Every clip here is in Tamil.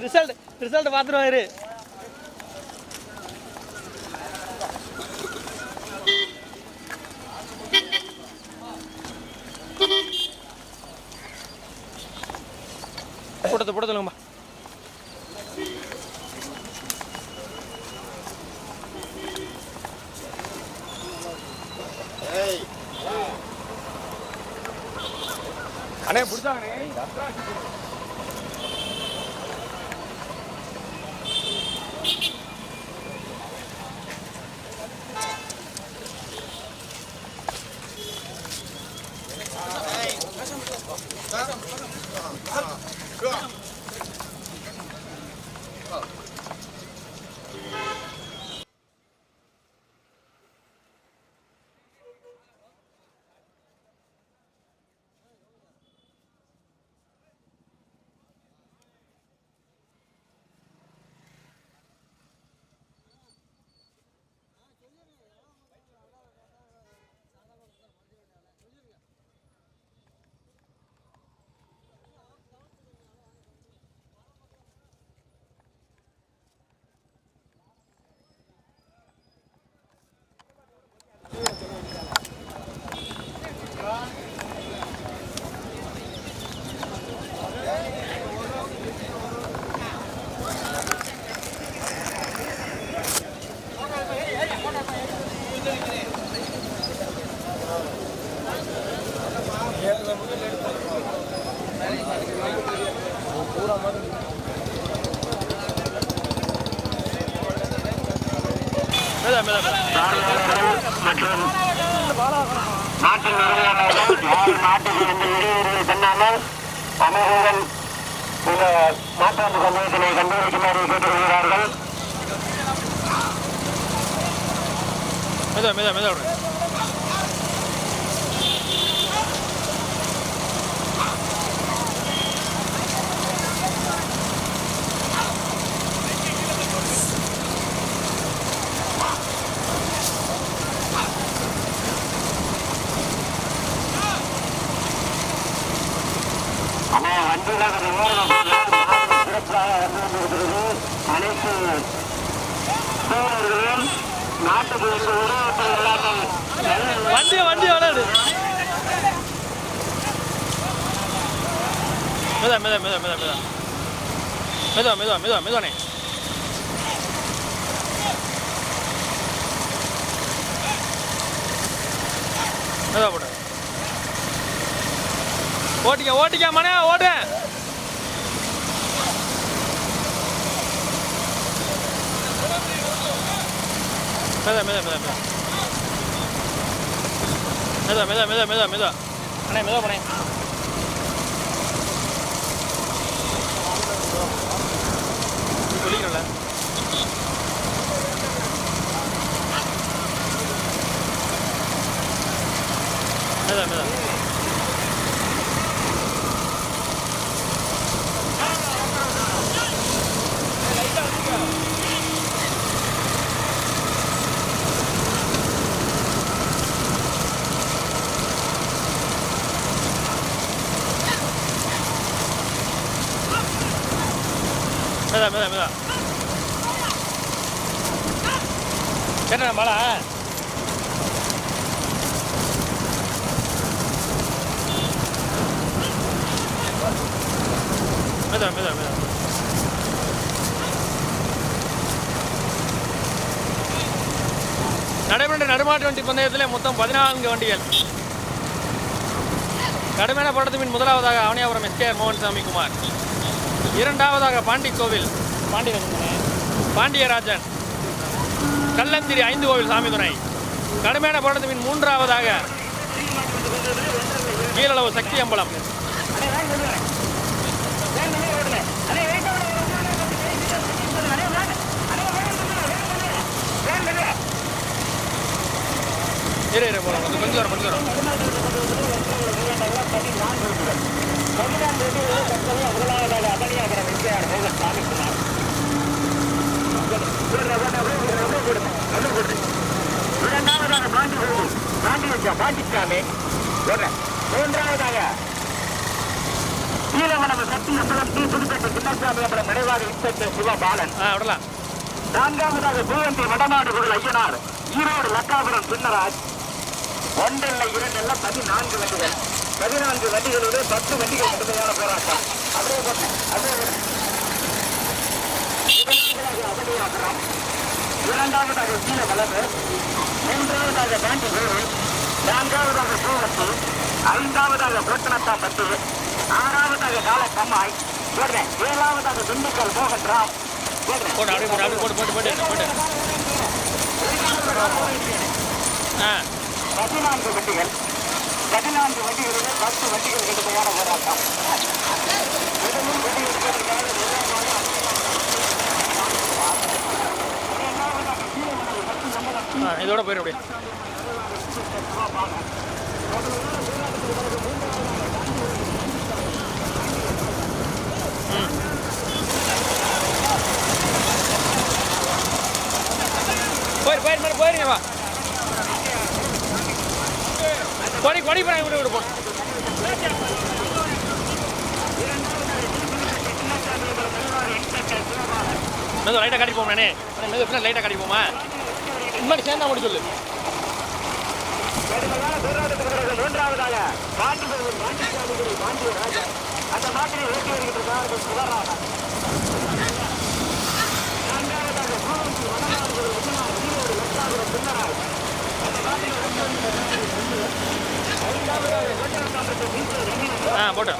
ரிசல்ட் ரிசல்ட் பார்த்துருவாரு onları götürüyorlardı. Meda, meda, meda oraya. மேதா மேதா மேதா மேதானே மேதா ஓட்டிக்க ஓட்டிக்க மனே ஓட்டு மேதா மேதா மேதா மேதா மேதா மேதா அண்ணே 매달 매달 매달 매달 매달 现在没来。மேதா என்ன நடுமாட்டு வண்டி பந்தயத்தில் மொத்தம் பதினான்கு வண்டிகள். கடுமையான படத்தின் முதலாவதாக அவனியாபுரம் எஸ் கே மோகன் சாமி குமார். இரண்டாவதாக பாண்டி கோவில் பாண்டி பாண்டியராஜன். கல்லந்திரி ஐந்து கோவில் சாமி துணை. கடுமையான போராட்டத்தின் மூன்றாவதாக கீழளவு சக்தி அம்பலம். இரு இரு போலாம். கொஞ்சம் கொஞ்சம் வரும் கொஞ்சம் வரும். இரண்டாவதாக பாண்டி பாண்டி வச்சா பாண்டிச்சாமி மூன்றாவதாக கீழவனவு சத்தியபுரம் டி புதுப்பேட்டை சின்னசாமி அப்புறம் நினைவாக இன்ஸ்பெக்டர் சிவபாலன் நான்காவதாக பூவந்தி வடநாடு குரல் ஐயனார் ஈரோடு லக்காபுரம் பின்னராஜ் ஒன்றல்ல இரண்டல்ல பதினான்கு வண்டிகள். பதினான்கு வண்டிகளிலே பத்து வண்டிகள் கடுமையான போராட்டம். போட்டேன் முதலாவதாக அவனியாபுரம் இரண்டாவதாக கீழ வளவு மூன்றாவதாக பாண்டி வேறு நான்காவதாக பூவத்தி ஐந்தாவதாக புரட்டனத்தாம்பட்டு ஆறாவதாக கால கம்மாய் போடுறேன் ஏழாவதாக திண்டுக்கல் மோகன் ராம் போட்டு போட்டு போட்டு போட்டு போட்டு போட்டு ஆ. பதினான்கு வண்டிகள் பதினான்கு வண்டிகளில் பத்து வண்டிகள் கடுமையான போராட்டம். முதலில் வண்டி எடுப்பதற்காக இதோட போயிடும் அப்படியே. போயிரு போயிரு மேலே போயிருங்க வா. கொடி கொடி போய் விடு விடு போ. மெது லைட்டாக கட்டி போம் நானே. மெது பின்னாடி லைட்டாக கட்டி போமா முன்னாடி சேர்ந்தா முடிச்சு சொல்லு மூன்றாவதாக பாண்டியசாமிகள் பாண்டிய ராஜா அந்த மாட்டினை ஓட்டி வருகின்றார்கள் சுகராமன் நான்காவதாக பூவந்தி வடநாடுகள் உண்ணார் ஈரோடு லட்சாபுரம் பின்னராஜ் அந்த மாட்டினை ஓட்டி வருகின்றார்கள் ஐந்தாவதாக வெட்டரசாமத்தை வீட்டில் ரங்கீன் ஆ போட்டு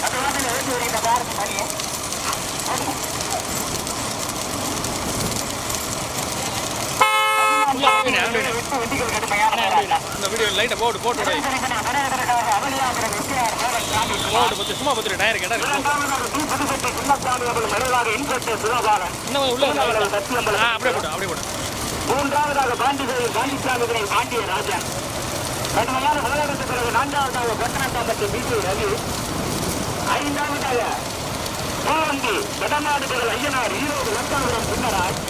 அந்த மாட்டினை ஓட்டி வருகின்ற பாரதி மணியை அப்படியே அப்படியே எட்டு வண்டிகள் கடுமையான போராட்டம் இந்த வீடியோ போட்டு போட்டு போட்டு பத்து சும்மா பத்து டயர் கேட்டா இருக்கு. இன்னும் உள்ள ஆ அப்படியே போட்டு அப்படியே போட்டு மூன்றாவதாக பாண்டிகோயில் காந்திசாமிகளை பாண்டிய ராஜா கடுமையான போராட்டத்துக்கு பிறகு நான்காவதாக பட்டணத்தாம்பட்டி பிசி ரவி ஐந்தாவதாக பூவந்தி வடநாடுகள் ஐயனார் ஈரோடு லட்சாபுரம் பின்னராஜ்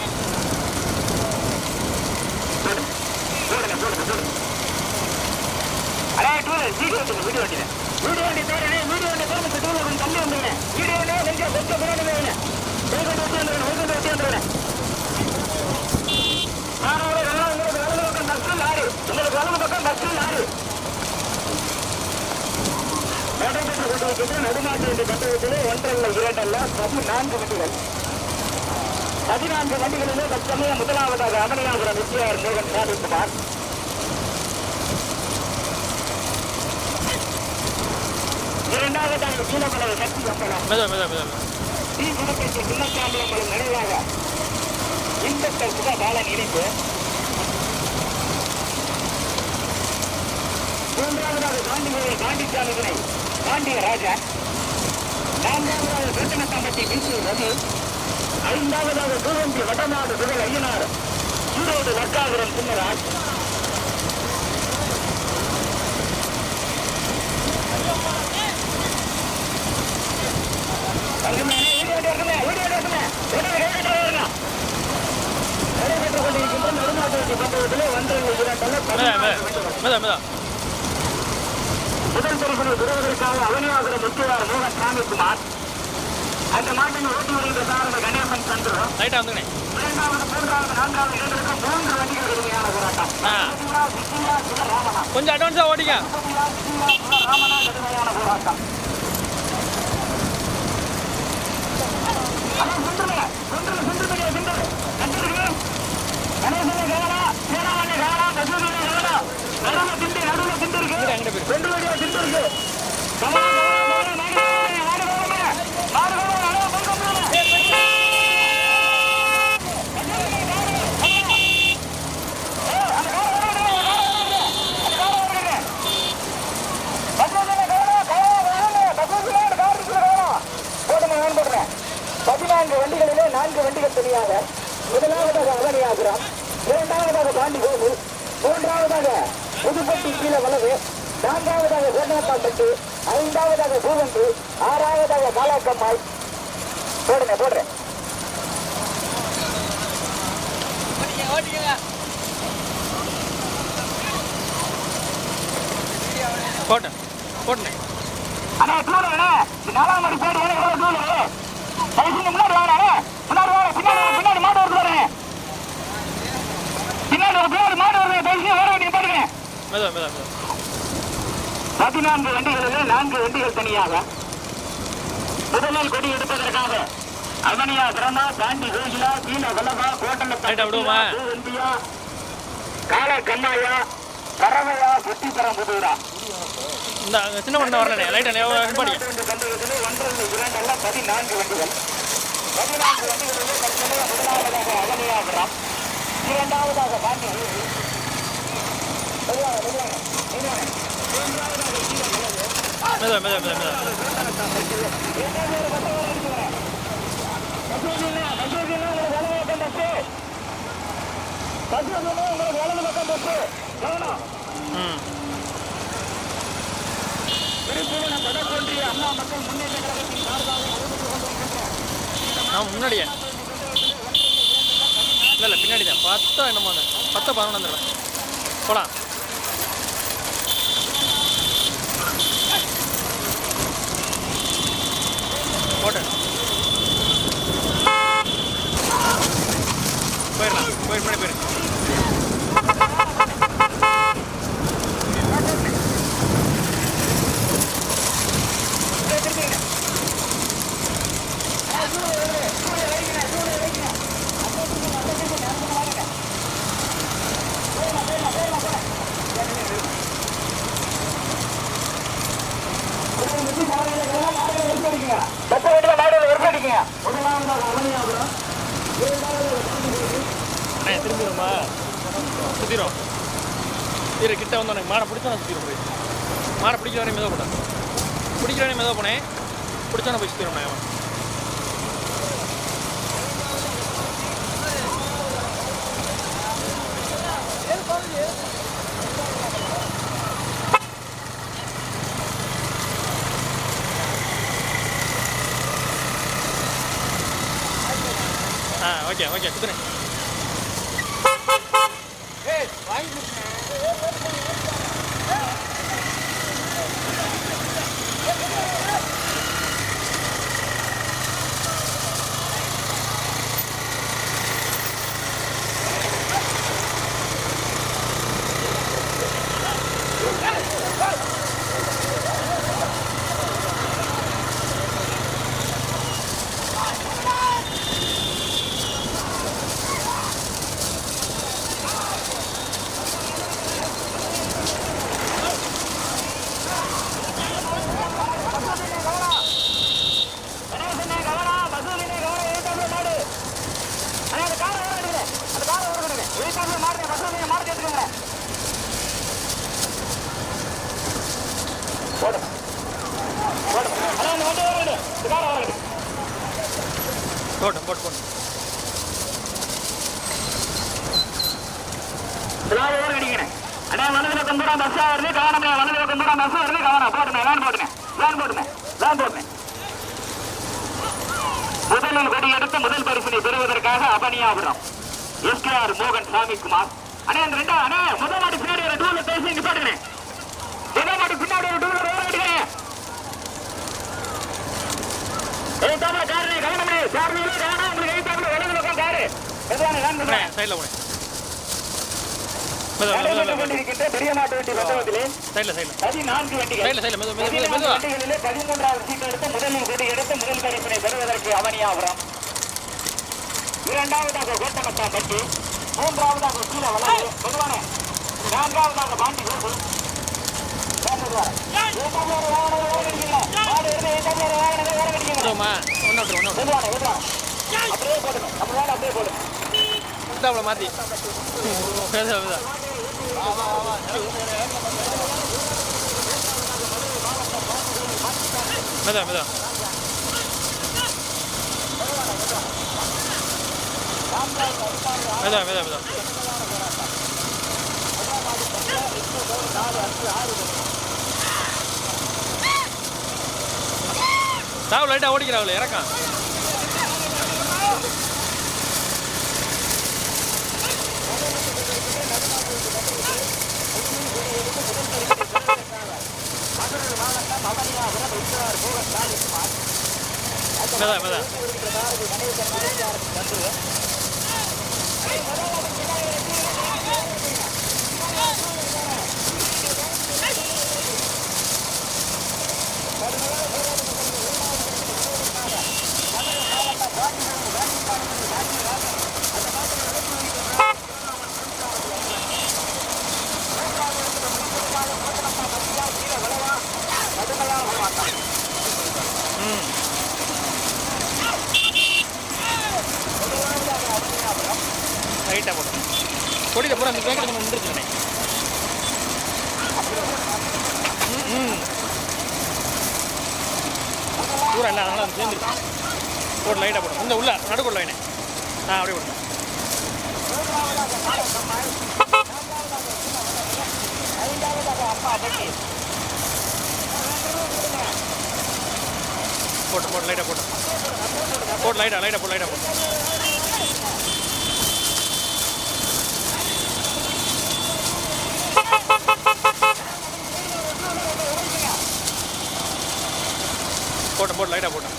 போடுங்க, போடுங்க, போடுங்க, போடுங்க. அடே, டூ வீலர், வீடியோ வீடியோ வண்டியில. வீடியோ வண்டி தவிர, வீடியோ வண்டி தவிர மத்த கொஞ்சம் தள்ளி வந்துருங்க. வீடியோ வண்டியை கொஞ்சம் கொஞ்சம் முன்னாடி வைங்க. வெகுண்டு ஒட்டி வந்துருங்க, வெகுண்டு ஒட்டி வந்துருங்க. மாணவர்களே, உங்களுக்கு வலது பக்கம் பஸ்ஸு, லாரி. உங்களுக்கு வலது பக்கம் பஸ்ஸு, லாரி. நடைபெற்று கொண்டிருக்கின்ற நடுநாட்டு வண்டி பந்தயத்திலே ஒன்றல்ல இரண்டல்ல பதினான்கு வண்டிகள் பதினான்கு வண்டிகளிலே தற்சமயம் முதலாவதாக அமனியாபுரம் விஜயார் மோகன் சாதிக்குமார் இரண்டாவதாக கீழமலை சக்தி அம்பலம் மெதுவா மெதுவா சின்னசாமி அம்பலம் நினைவாக இன்ஸ்பெக்டர் சுதா பாலன் இணைப்பு மூன்றாவதாக காண்டிகோயில் காண்டிச்சாமிகளை பாண்டிய ராஜா நான்காவதாக வேட்டனத்தாம்பட்டி பிசி ரவி ஐந்தாவதாக தூவந்தி வடநாடு புகழ் ஐயனார் ஈரோடு லக்காபுரம் சின்னராஜ் இருக்குமே, வீடியோ இருக்குமே, வீடியோ இருக்குமே. உடனே கைவிட்டு வருங்க. நடைபெற்றுக் கொண்டிருக்கின்ற நடுநாட்டு வண்டி பந்தயத்திலே ஒன்றரை இரண்டல்ல மெதுவா பதினான்கு வண்டிகள். மெதுவா மெதுவா முதல் பரிசனை பெறுவதற்காக அவனியாபுரம் முத்துவார் மோகன் சாமிக்குமார் அந்த மாட்டினை ஓட்டி வருகின்ற சாரத கணேசன் சந்திர லைட்டாக வந்துங்கண்ணே இரண்டாவது மூன்றாவது நான்காவது இடங்களுக்கு மூன்று வண்டிகள் கடுமையான போராட்டம் ஆ. விஜயா, விஜயா, சிவராமனா கொஞ்சம் கடுமையான போராட்டம் பதினான்கு வண்டிகளிலே நான்கு வண்டிகள் தனியாக முதலாவதாக அவனியாபுரம் இரண்டாவதாக பாண்டி கோவில் மூன்றாவதாக புதுப்பட்டி கீழே வலது நான்காவதாக கோட்டனத்தாம்பட்டு ஐந்தாவதாக பூவந்து ஆறாவதாக காலாக்கம்மாள். போடுங்க போடுறேன். போட்டேன் போட்டேன். அண்ணா டூலர் அண்ணா. நாலாம் மணி பேர் எனக்கு எவ்வளவு டூலர் தயவுசெய்து முன்னாடி வாங்க முன்னாடி வாங்க பின்னாடி பின்னாடி மாடு வருது பாருங்க. பின்னாடி ஒரு பின்னாடி மாடு வருது தயவுசெய்து ஓட வேண்டிய பாருங்க மெதுவா மெதுவா மெதுவா. பதினான்கு வண்டிகளில் நான்கு வண்டிகள் தனியாக முதலில் கொடி எடுப்பதற்காக அவனியா பிரமா பாண்டி கோகிலா கீழ வல்லபா கோட்டல ரைட்டா விடுவோமா? இந்தியா கால கண்ணாயா கரவையா சுத்திபுரம் புதூரா. இந்த சின்ன பண்ண வரலனே லைட்டா நிப்பாடி பந்தயத்திலே ஒன்றரை இரண்டல்ல பதினான்கு வண்டிகள். பதினான்கு வண்டிகளிலே தற்சமயம் முதலாவதாக அவனியாபுரம் இரண்டாவதாக பாண்டி. மெதுவாக, மெதுவாக, மெதுவாக. மூன்றாவதாக கீழ வல்லபா. மெதுவா மெதுவா மெதுவா மெதுவா ம் நான் முன்னாடியே இல்லை இல்லை பின்னாடி தான் பத்தோ என்னமோ பத்தோ பதினொன்று வந்துடுறேன் ಓಕೆ ಓಕೆ ಕುದುರೆ பதினான்கு மெதுவா வண்டிகளிலே பதிமூன்றாவது சீட் எடுத்து முதலில் கொடி எடுத்து முதல் பரிசினை பெறுவதற்கு அவனியாபுரம். இரண்டாவதாக கோட்டமத்தாம்பட்டி மூன்றாவதாக கீழ வளர்வு பொதுவான நான்காவதாக பாண்டி கோபு விடுவோமா ஒன்று விட்டுரு ஒன்று ஸ்டாப்ல மாத்தி. மெதா மெதா மெதா மெதா மெதா சாவு லைட்டாக ஓடிக்கிறாங்களே இறக்கான். மெதுவா மெதுவா மெதுவா மெதுவா மெதுவா சாவு லைட்டாக ஓடிக்கிறாவில் இறக்கம் மெதா மெதா ம் லைட்டாக போட்டோம் கொடியில் பூரா அந்த பேக்கெட் நம்ம நின்றுச்சுனே ம் பூரா இல்லை அதனால் அது சேர்ந்துருக்கு போட்டு லைட்டாக போடும் இந்த உள்ள நடுக்குள்ள லைனே ஆ அப்படியே போட்டோம் போட்டு. போட்டு லைட்டாக போட்டோம் போட்டு லைட்டாக லைட்டாக போட்டு லைட்டாக போட்டு போட்டோம் போட்டு லைட்டாக போட்டோம்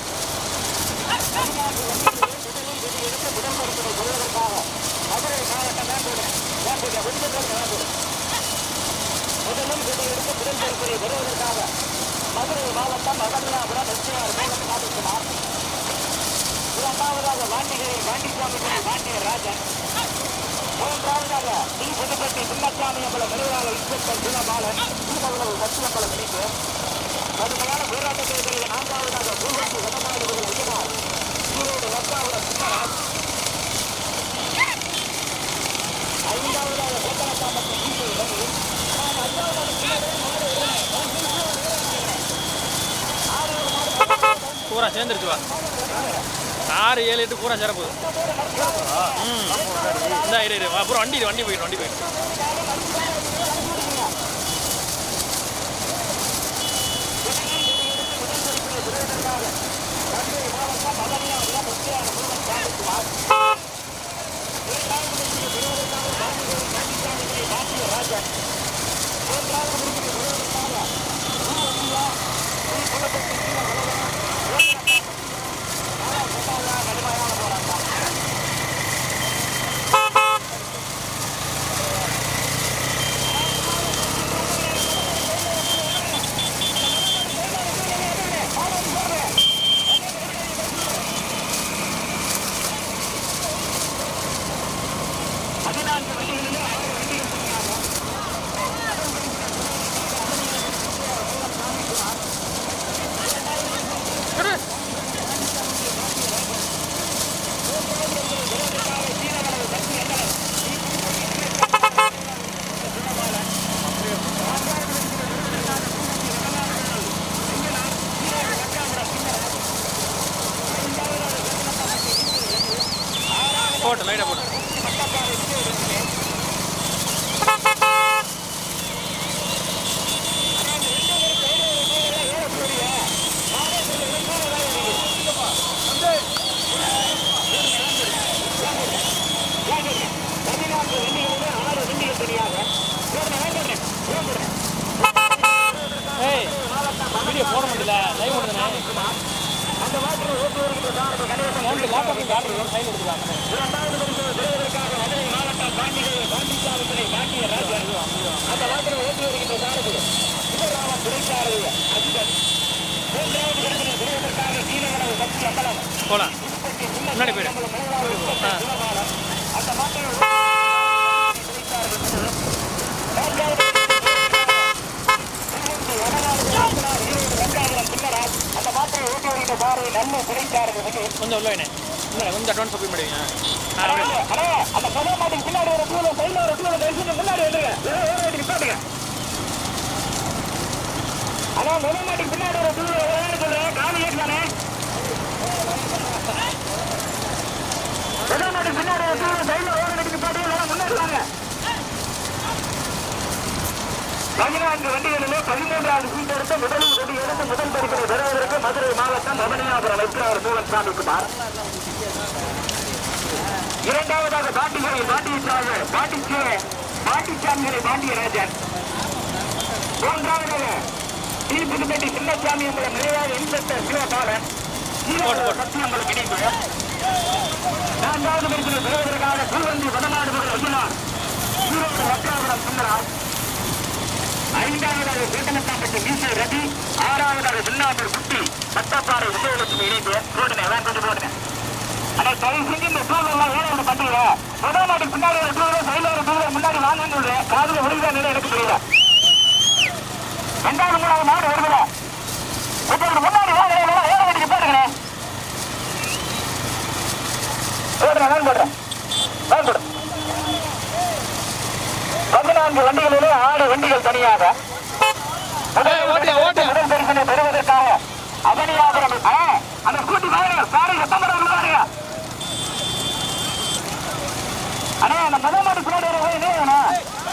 மதுரை மாவட்டம் மகனியாபுரம் வெற்றியார் காட்டுகிறார் இரண்டாவதாக வாண்டிகரை வாண்டிசாமி வாண்டியர் ராஜன் மூன்றாவதாக டி புதுப்பட்டி சின்னசாமி அம்பல நிறுவனாளர் இன்ஸ்பெக்டர் குணபாலன் மூணாவது சத்தியம்பலம் இணைப்பு கடுமையான போராட்டத்தில் நான்காவதாக பூவத்தி வடநாடுகள் விஜயனார் ஈரோடு லக்காவரம் சின்னராஜ் ஐந்தாவதாக கோத்தலக்காமத்து கீழே ரவி பூரா சேர்ந்துருச்சு வா ஆறு ஏழு எட்டு பூரா சேர போகுது ம் இந்த இரு இரு அப்புறம் வண்டி இரு, வண்டி போயிடும் வண்டி போயிடும் நல்ல துறைசாரதி கொஞ்சம் உள்ள வேணே கொஞ்சம் அட்வான்ஸ் அப்படியே அண்ணா, அந்த மாட்டுக்கு பின்னாடி ஒரு டூல சைடுல ஒரு டூல தயவுசெய்து முன்னாடி வந்துருங்க. நிப்பாட்டுங்க அண்ணா முதல் மாட்டுக்கு பின்னாடி ஒரு டூல ஏற்றானே முதல் மாட்டுக்கு பின்னாடி ஒரு டூல சைடுல ஒரு வண்டி நிப்பாட்டி இல்லைன்னா முன்னாடி வாங்க. பதினான்கு வண்டிகளிலே பதிமூன்றாவது சீட் எடுத்து முதல் கொடி எடுத்து முதல் பரிசனை பெறுவதற்கு மதுரை மாவட்டம் ரமணியாபுரம் வைக்கிறார் மூவன் சாமிக்குமார் இரண்டாவதாக பாட்டிகளை பாட்டிச்சாமி பாட்டிச்சே பாட்டிச்சாமிகளை பாண்டியராஜன் மூன்றாவதாக டி. புதுப்பட்டி சின்னசாமி என்ற நிலையாக இன்ஸ்பெக்டர் சிவபாலன். சத்தியங்கள் கிடைப்பு நான்காவது பரிசனை பெறுவதற்காக பூவந்தி வடநாடு அர்ஜுனா. ஐயனார் ஈரோடு வக்காபுரம் சுந்தராஜ் ஐந்தாவதாக வேட்டனத்தாம்பட்டி மீசை ரவி ஆறாவதாக சின்னாம்பர் குட்டி சட்டப்பாறை விஜயலட்சுமி இணைப்பு போடுங்க எல்லாம் கொண்டு போடுங்க ஆனா தயவு செஞ்சு இந்த எல்லாம் ஏன் இப்படி பண்றீங்க முதல் மாடி பின்னாடி ஒரு டூவீலர் சைடுல ஒரு டூவீலர் முன்னாடி வாங்கன்னு சொல்றேன் காதில் விழுதா நிலை எனக்கு தெரியல ரெண்டாவது மூணாவது மாடு வருதுல. உங்களுக்கு முன்னாடி வாங்க ஏழை வண்டிக்கு போடுங்க போடுறேன் நான் போடுறேன் நான் போடுறேன் பதினான்கு வண்டிகளிலே ஆறு வண்டிகள் தனியாக. முதல் பரிசனை பெறுவதற்காக அவனியாபுரம் அந்த ஸ்கூட்டி வாங்க சாரி சத்தம்பரம் உள்ளாருங்க அண்ணா அந்த முதல் மாட்டு பின்னாடி என்ன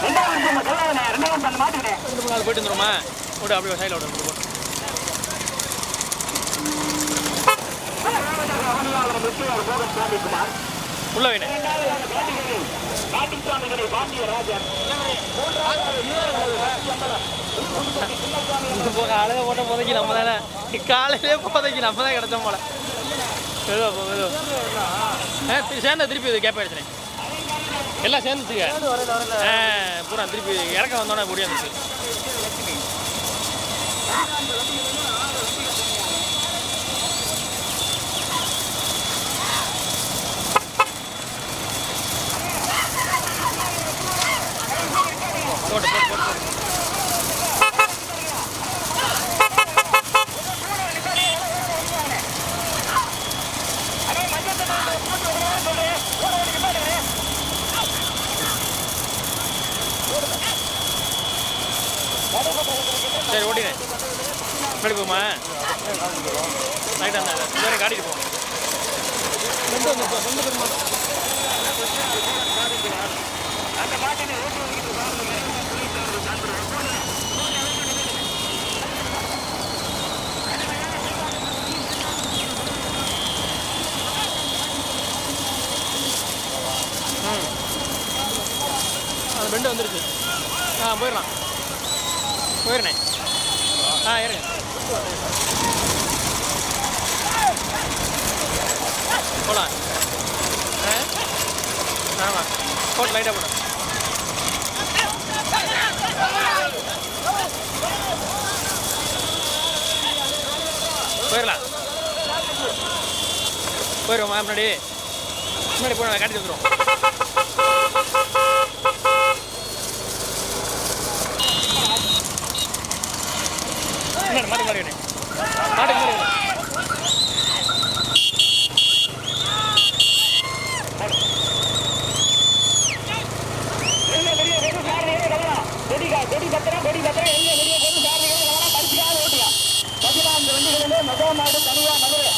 ரெண்டாவது சொல்லாதண்ணே ரெண்டாவது அந்த மாட்டுக்கிட்டேன் ரெண்டு மூணு நாள் போயிட்டு வந்துருமா ஓடு அப்படியே சைடில் உள்ள வேணே பாண்டியராஜன் போக அழக போட்ட போதைக்கு நம்ம தானே. காலையிலே போதைக்கு நம்ம தான் கிடச்சோம் போல. மெதுவா மெதுவா சேர்ந்தா திருப்பி இது கேப் ஆயிடுச்சுனே எல்லாம் சேர்ந்துச்சுங்க. பூரா திருப்பி இறக்க வந்தோன்னே முடியாது போட்டு போட்டு போட்டு போட்டு சரி ஓட்டினேன் முன்னாடி போமா ரைட் அந்த இதுவரை காட்டிட்டு போ கொண்டு வந்து போ, கொண்டு வருமா அந்த மாட்டினை ஓட்டி வருகின்ற சாரதி ம் அந்த பெண்டு வந்துருச்சு ஆ போயிடலாம். போயிடுனே ஆ இருங்க. போகலாம் ஆ? ஆமாம் போட்டு லைட்டாக போட. போயிடலாம். போயிடுவோமா முன்னாடி முன்னாடி போய் கட்டி வந்துடுவோம் முன்னாடி மாட்டு மாடி விடு. மாட்டுக்கு முன்னாடி விடு. எங்க வெளியே வெறும் சாரதிகளே கவனம் கொடிகா கொடி பத்திரம் கொடி பத்திரம் எங்க வெளியே வெறும் சாரதிகளே கவனம் பரிசுக்காக ஓட்டுங்க பதினான்கு வண்டிகளிலே முதல் மாடு தனியா மதுரை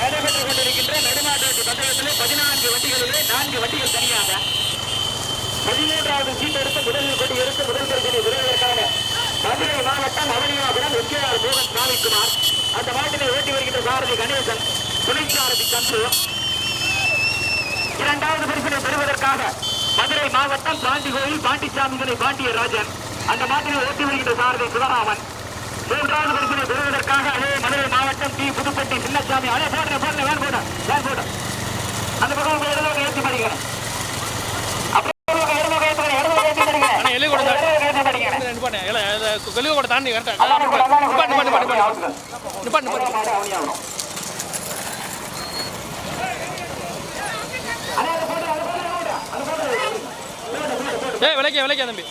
நடைபெற்றுக் கொண்டிருக்கின்ற நடுநாட்டு பந்தயத்திலே பதினான்கு வண்டிகளிலே நான்கு வண்டிகள் தனியாக. பதிமூன்றாவது சீட் எடுத்து முதலில் கொண்டு எடுத்து முதல் பரிசனை பெறுவதற்கான மதுரை மாவட்டம் அவனியாபுரம் எஸ்கேஆர் மோகன் சாமிக்குமார் அந்த மாட்டினை ஓட்டி வருகின்ற பாரதி கணேசன் துணை சாரதி சந்து. இரண்டாவது பரிசனை பெறுவதற்காக மதுரை மாவட்டம் பாண்டி கோயில் பாண்டிச்சாமிகளை பாண்டிய ராஜன். அந்த மாட்டினை ஓட்டி வருகின்ற சாரதி சிவராமன் மூன்றாவது பரிசனை பெறுவதற்காக அதே மதுரை மாவட்டம் டி புதுப்பட்டி சின்னசாமி. அதே போடுற போடுற வேன் போட வேன் போட. அந்த பக்கம் உங்களை ஏற்றி படிக்கிறேன் அப்படியே உங்க இடத்துல ஏற்றி இடத்துல ஏற்றி படிக்கிறேன் அண்ணா, எள்ளு கொடுத்தா. ஏற்றி படிக்கிறேன் ரெண்டு பாட்டு இல்லை கழுவ கூட தாண்டி கரெக்டாக அதான் நிப்பாட்டு நிப்பாட்டு நிப்பாட்டு. நிப்பாட்டு நிப்பாட்டு ஏய் தம்பி.